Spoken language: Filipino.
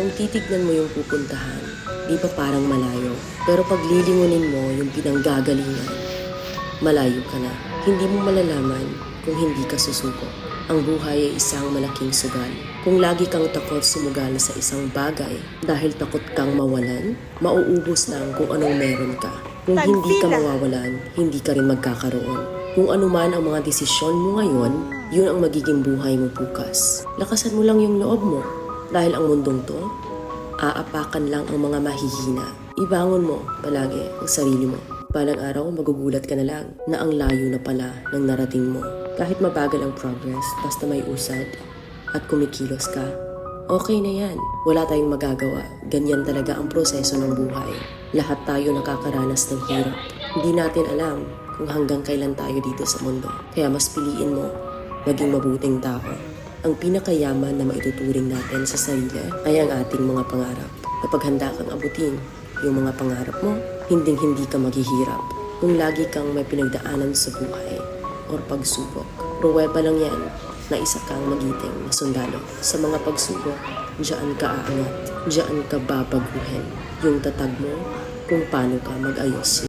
Kung titignan mo yung pupuntahan, di ba parang malayo? Pero pag lilingunin mo yung pinanggagalingan, malayo ka na. Hindi mo malalaman kung hindi ka susuko. Ang buhay ay isang malaking sugal. Kung lagi kang takot sumugal sa isang bagay dahil takot kang mawalan, mauubos lang kung anong meron ka. Kung hindi ka mawawalan, hindi ka rin magkakaroon. Kung ano man ang mga desisyon mo ngayon, yun ang magiging buhay mo bukas. Lakasan mo lang yung loob mo. Dahil ang mundong to, aapakan lang ang mga mahihina. Ibangon mo palagi ang sarili mo. Balang araw, magugulat ka na lang na ang layo na pala ng narating mo. Kahit mabagal ang progress, basta may usad at kumikilos ka, okay na yan. Wala tayong magagawa. Ganyan talaga ang proseso ng buhay. Lahat tayo nakakaranas ng hirap. Hindi natin alam kung hanggang kailan tayo dito sa mundo. Kaya mas piliin mo maging mabuting tao. Ang pinakayaman na maituturing natin sa sarili ay ang ating mga pangarap. Kapag handa kang abutin yung mga pangarap mo, hinding-hindi ka maghihirap. Kung lagi kang may pinagdaanan sa buhay or pagsubok, pruweba lang yan na isa kang magiting na sundalo. Sa mga pagsubok, diyan ka aangat, diyan ka babaguhin. Yung tatag mo kung paano ka mag-ayos